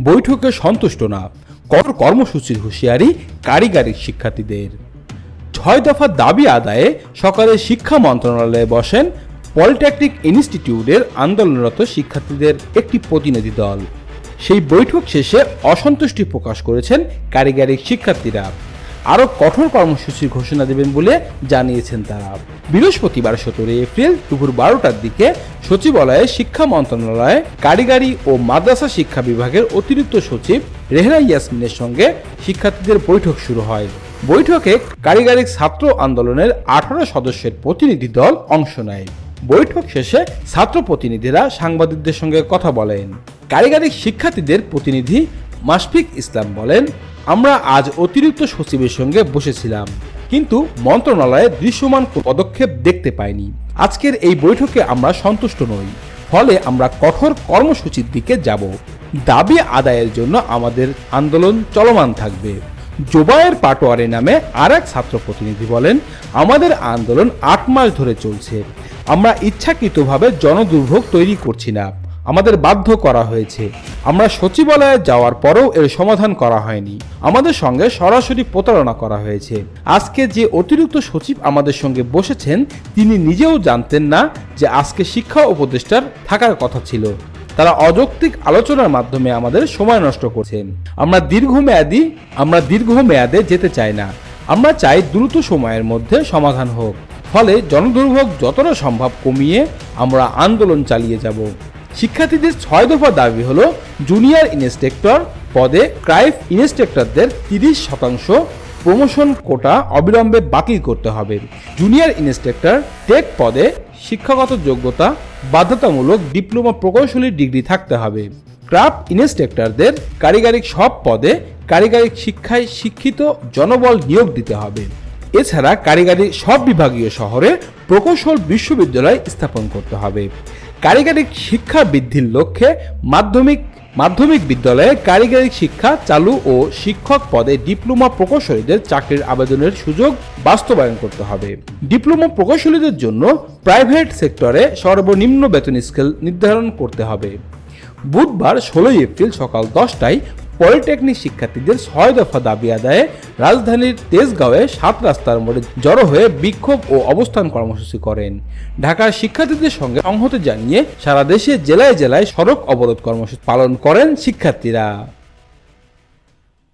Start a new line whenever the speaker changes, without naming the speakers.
বৈঠকে সন্তুষ্ট না। কঠোর কর্মসূচির হুঁশিয়ারি কারিগরি শিক্ষার্থীদের। ছয় দফা দাবি আদায়ে সকালে শিক্ষা মন্ত্রণালয়ে বসেন পলিটেকনিক ইনস্টিটিউটের আন্দোলনরত শিক্ষার্থীদের একটি প্রতিনিধি দল। সেই বৈঠক শেষে অসন্তুষ্টি প্রকাশ করেছেন কারিগরি শিক্ষার্থীরা। আরও কঠোর কর্মসূচির ঘোষণা দেবেন বলে জানিয়েছেন তারা। বৃহস্পতিবার সতেরোই এপ্রিল দুপুর বারোটার দিকে সচিবালয়ে শিক্ষা মন্ত্রণালয়ে কারিগরি ও মাদ্রাসা শিক্ষা বিভাগের অতিরিক্ত সচিব রেহনা ইয়াসমিনের সঙ্গে শিক্ষার্থীদের বৈঠক শুরু হয়। বৈঠকে কারিগরি ছাত্র আন্দোলনের আঠারো সদস্যের প্রতিনিধি দল অংশ নেয়। বৈঠক শেষে ছাত্র প্রতিনিধিরা সাংবাদিকদের সঙ্গে কথা বলেন। কারিগরি শিক্ষার্থীদের প্রতিনিধি মাশফিক ইসলাম বলেন আমরা আজ অতিরিক্ত সচিবের সঙ্গে বসেছিলাম, কিন্তু মন্ত্রণালয়ে দৃশ্যমান পদক্ষেপ দেখতে পাইনি। আজকের এই বৈঠকে আমরা সন্তুষ্ট নই, ফলে আমরা কঠোর কর্মসূচির দিকে যাব। দাবি আদায়ের জন্য আমাদের আন্দোলন চলমান থাকবে। জোবায়ের পাটোয়ারি নামে আর এক ছাত্র প্রতিনিধি বলেন, আমাদের আন্দোলন আট মাস ধরে চলছে। আমরা ইচ্ছাকৃতভাবে জনদুর্ভোগ তৈরি করছি না। আমাদের বাধ্য করা হয়েছে। আমরা সচিবালয়ে যাওয়ার পরেও এর সমাধান করা হয়নি। আমাদের সঙ্গে সরাসরি প্রতারণা করা হয়েছে। আজকে যে অতিরিক্ত সচিব আমাদের সঙ্গে বসেছেন, তিনি নিজেও জানতেন না যে আজকে শিক্ষা উপদেষ্টার থাকার কথা ছিল। তারা অযৌক্তিক আলোচনার মাধ্যমে আমাদের সময় নষ্ট করছেন। আমরা দীর্ঘমেয়াদী, আমরা দীর্ঘমেয়াদে যেতে চাই না। আমরা চাই দ্রুত সময়ের মধ্যে সমাধান হোক। ফলে জনদুর্ভোগ যতটা সম্ভব কমিয়ে আমরা আন্দোলন চালিয়ে যাব। শিক্ষার্থীদের ছয় দফা দাবি হলো জুনিয়র ইন্সট্রাক্টর পদে ক্রাইফ ইন্সট্রাক্টরদের তিরিশ শতাংশ প্রমোশন কোটা অবিলম্বে বাতিল করতে হবে। জুনিয়র ইন্সট্রাক্টর টেক পদে শিক্ষাগত যোগ্যতা, বাধ্যতামূলক ডিপ্লোমা প্রকৌশলী ডিগ্রি থাকতে হবে। ক্রাফট ইন্সট্রাক্টরদের কারিগরি সব পদে কারিগরি শিক্ষায় শিক্ষিত জনবল নিয়োগ দিতে হবে। এছাড়া কারিগরি সব বিভাগীয় শহরে প্রকৌশল বিশ্ববিদ্যালয় স্থাপন করতে হবে। কারিগরি শিক্ষা বৃদ্ধির লক্ষ্যে মাধ্যমিক মাধ্যমিক বিদ্যালয়ে কারিগরি শিক্ষা চালু ও শিক্ষক পদে ডিপ্লোমা প্রকৌশলীদের চাকরির আবেদনের সুযোগ বাস্তবায়ন করতে হবে। ডিপ্লোমা প্রকৌশলীদের জন্য প্রাইভেট সেক্টরে সর্বনিম্ন বেতন স্কেল নির্ধারণ করতে হবে। বুধবার ষোলোই এপ্রিল সকাল দশটায় পলিটেকনিক শিক্ষার্থীদের ছয় দফা দাবি আদায়ে রাজধানীর তেজগাঁওয়ে সাত রাস্তার মোড়ে জড়ো হয়ে বিক্ষোভ ও অবস্থান কর্মসূচি করেন। ঢাকার শিক্ষার্থীদের সঙ্গে সংহতি জানিয়ে সারা দেশে জেলায় জেলায় সড়ক অবরোধ কর্মসূচি পালন করেন শিক্ষার্থীরা।